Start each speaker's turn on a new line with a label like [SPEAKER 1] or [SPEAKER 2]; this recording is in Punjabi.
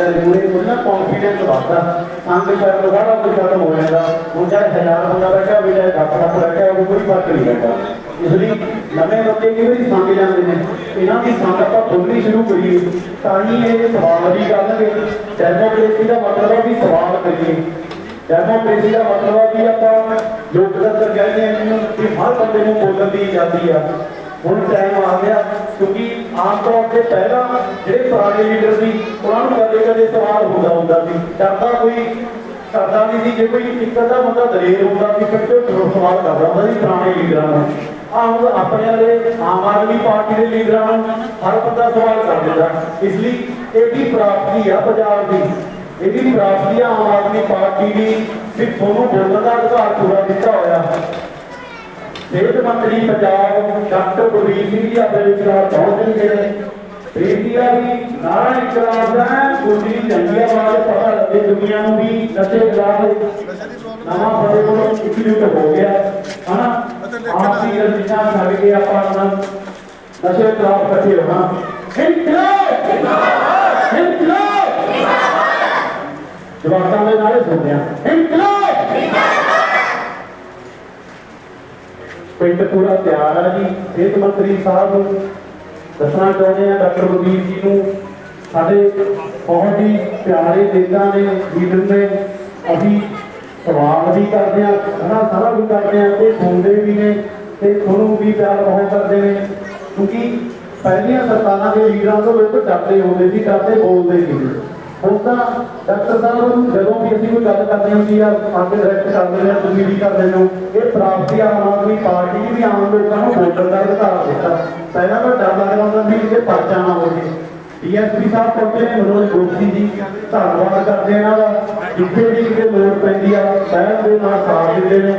[SPEAKER 1] ਜਾਂਦੇ ਮੂਰੇ ਉਹਨਾਂ ਕੌਨਫੀਡੈਂਸ ਵੱਧਦਾ। ਸੰਗ ਸ਼ਾਇਦ ਸਾਰਾ ਕੁਝ ਖਤਮ ਹੋ ਜਾਂਦਾ। ਹੁਣ ਚਾਹੇ ਹਜ਼ਾਰ ਬੰਦਾ ਬੈਠਾ ਹੋਵੇ, ਚਾਹੇ ਲੱਖ ਲੱਖ ਬੈਠਾ ਹੋਵੇ, ਕੋਈ ਫ਼ਰਕ ਨਹੀਂ ਪੈਂਦਾ। ਇਸ ਲਈ ਨਵੇਂ ਬੱਚੇ ਕਈ ਵਾਰੀ ਸੰਗ ਜਾਂਦੇ ਨੇ। ਇਹਨਾਂ ਦੀ ਸੰਗ ਆਪਾਂ ਖੋਲ੍ਹਣੀ ਸ਼ੁਰੂ ਕਰੀਏ। ਤਾਂ ਹੀ ਇਹ ਸਵਾਲ ਵੀ ਕਰਨਗੇ ਡੈਮੋਕ੍ਰੇਸੀ ਦਾ ਮਤਲਬ ਹੈ ਵੀ ਸਵਾਲ ਕਰੀਏ। ਡੈਮੋਕ੍ਰੇਸੀ ਦਾ ਮਤਲਬ ਹੈ ਵੀ ਆਪਾਂ ਲੋਕਤੰਤਰ ਕਹਿੰਦੇ ਆ ਇਹਨੂੰ ਕਿ ਹਰ ਬੰਦੇ ਨੂੰ ਬੋਲਣ ਦੀ ਆਜ਼ਾਦੀ ਆ। ਹੁਣ ਟਾਈਮ ਆ ਗਿਆ, ਕਿਉਂਕਿ ਆਮ ਤੌਰ ਤੇ ਪਹਿਲਾਂ ਜਿਹੜੇ ਪੁਰਾਣੇ ਲੀਡਰ ਸੀ, ਉਹਨਾਂ ਨੂੰ ਕਦੇ ਕਦੇ ਸਵਾਲ ਹੁੰਦਾ ਹੁੰਦਾ ਸੀ। ਡਰਦਾ ਕੋਈ ਕਰਦਾ ਨਹੀਂ ਸੀ ਜੇ ਕੋਈ ਇੱਕ ਅੱਧਾ ਬੰਦਾ ਦਲੇਰ ਹੁੰਦਾ ਸੀ, ਫਿਰ ਉਹ ਸਵਾਲ ਕਰਦਾ ਹੁੰਦਾ ਸੀ ਪੁਰਾਣੇ ਲੀਡਰਾਂ ਨੂੰ। ਆਹ ਆਪਣੇ ਵਾਲੇ ਆਮ ਆਦਮੀ ਪਾਰਟੀ ਦੇ ਲੀਡਰਾਂ ਨੂੰ ਹਰ ਬੰਦਾ ਸਵਾਲ ਕਰ ਦਿੰਦਾ। ਇਸ ਲਈ ਇਹ ਵੀ ਪ੍ਰਾਪਤੀ ਆ ਪੰਜਾਬ ਦੀ। ਇਹਦੀ ਵੀ ਪ੍ਰਾਪਤੀ ਆ ਆਮ ਆਦਮੀ ਪਾਰਟੀ ਦੀ। ਵੀ ਤੁਹਾਨੂੰ ਬੋਲਣ ਦਾ ਅਧਿਕਾਰ ਪੂਰਾ ਦਿੱਤਾ ਹੋਇਆ। ਸਿਹਤ ਮੰਤਰੀ ਪੰਜਾਬ ਡਾਕਟਰ ਗੁਰਵੀਰ ਸਿੰਘ ਜੀ ਆਪਣੇ ਵਿਚਾਰ ਪਹੁੰਚਣਗੇ ਨੇ ਵੀ ਨਾਰਾ ਇਕਰਾਰ ਦਾ ਹੈ ਗੁਰਦੀ ਚੰਗੀਆ ਪਤਾ ਲੱਗੇ ਦੁਨੀਆ ਨੂੰ ਵੀ ਨਸ਼ੇ ਖਿਲਾਫ ਨਵਾਂ ਸਾਡੇ ਕੋਲ ਇਕਜੁੱਟ ਹੋ ਗਿਆ। ਹਨਾ? ਆਪਸੀ ਰੰਜਿਸ਼ਾਂ ਛੱਡ ਕੇ ਆਪਾਂ ਹੁਣ ਨਸ਼ੇ ਖਿਲਾਫ ਇਕੱਠੇ ਹੋਣਾ। ਇਨਕਲਾਬ! ਇਨਕਲਾਬ! ਜਵਾਕਾਂ ਦੇ ਨਾਲੇ ਸੁਣਦੇ ਆ। ਇਨਕਲਾਬ! ਪਿੰਡ ਪੂਰਾ ਤਿਆਰ ਆ ਜੀ। ਸਿਹਤ ਮੰਤਰੀ ਸਾਹਿਬ ਨੂੰ ਦੱਸਣਾ ਚਾਹੁੰਦੇ ਆ, ਡਾਕਟਰ ਗੁਰਦੀਪ ਜੀ ਨੂੰ। ਸਾਡੇ ਬਹੁਤ ਹੀ ਪਿਆਰੇ ਨੇਤਾ ਨੇ ਲੀਡਰ ਨੇ। ਅਸੀਂ ਸਵਾਲ ਵੀ ਕਰਦੇ ਆ, ਹਨਾ, ਸਾਰਾ ਕੁਝ ਕਰਦੇ ਆ ਤੇ ਸੁਣਦੇ ਵੀ ਨੇ ਤੇ ਤੁਹਾਨੂੰ ਵੀ ਪਿਆਰ ਬਹੁਤ ਕਰਦੇ ਨੇ। ਕਿਉਂਕਿ ਪਹਿਲੀਆਂ ਸਰਕਾਰਾਂ ਦੇ ਲੀਡਰਾਂ ਤੋਂ ਲੋਕ ਡਰਦੇ ਹੁੰਦੇ ਸੀ, ਡਰਦੇ ਬੋਲਦੇ ਸੀ। ਹੁਣ ਡਾਕਟਰ ਸਾਹਿਬ, ਜਦੋਂ ਵੀ ਅਸੀਂ ਕੋਈ ਗੱਲ ਕਰਦੇ ਹੁੰਦੀ ਆ ਅੱਗੇ ਡਾਇਰੈਕਟ ਕਰਦੇ ਨੇ ਤੁਸੀਂ ਵੀ ਕਰਦੇ ਹੋ। ਇਹ ਪ੍ਰਾਪਤੀ ਆਮ ਆਦਮੀ ਪਾਰਟੀ ਦੀ ਵੀ ਆਮ ਲੋਕਾਂ ਨੂੰ ਵੋਟਰ ਦਾ ਅਧਿਕਾਰ ਦਿੱਤਾ। ਪਹਿਲਾਂ ਤਾਂ ਡਰ ਲੱਗਦਾ ਹੁੰਦਾ ਸੀ ਕਿ ਪਰਚਾ ਨਾ ਹੋ ਡੀਐਸਪੀ ਸਾਹਿਬ ਪਹੁੰਚੇ ਨੇ, ਮਨੋਜ ਗੋਪੀ ਜੀ। ਧੰਨਵਾਦ ਕਰਦੇ ਇਹਨਾਂ ਦਾ। ਜਿੱਥੇ ਵੀ ਕਿਤੇ ਲੋੜ ਪੈਂਦੀ ਆ ਪਹਿਲ ਦੇ ਨਾਲ ਸਾਥ ਦਿੰਦੇ ਨੇ।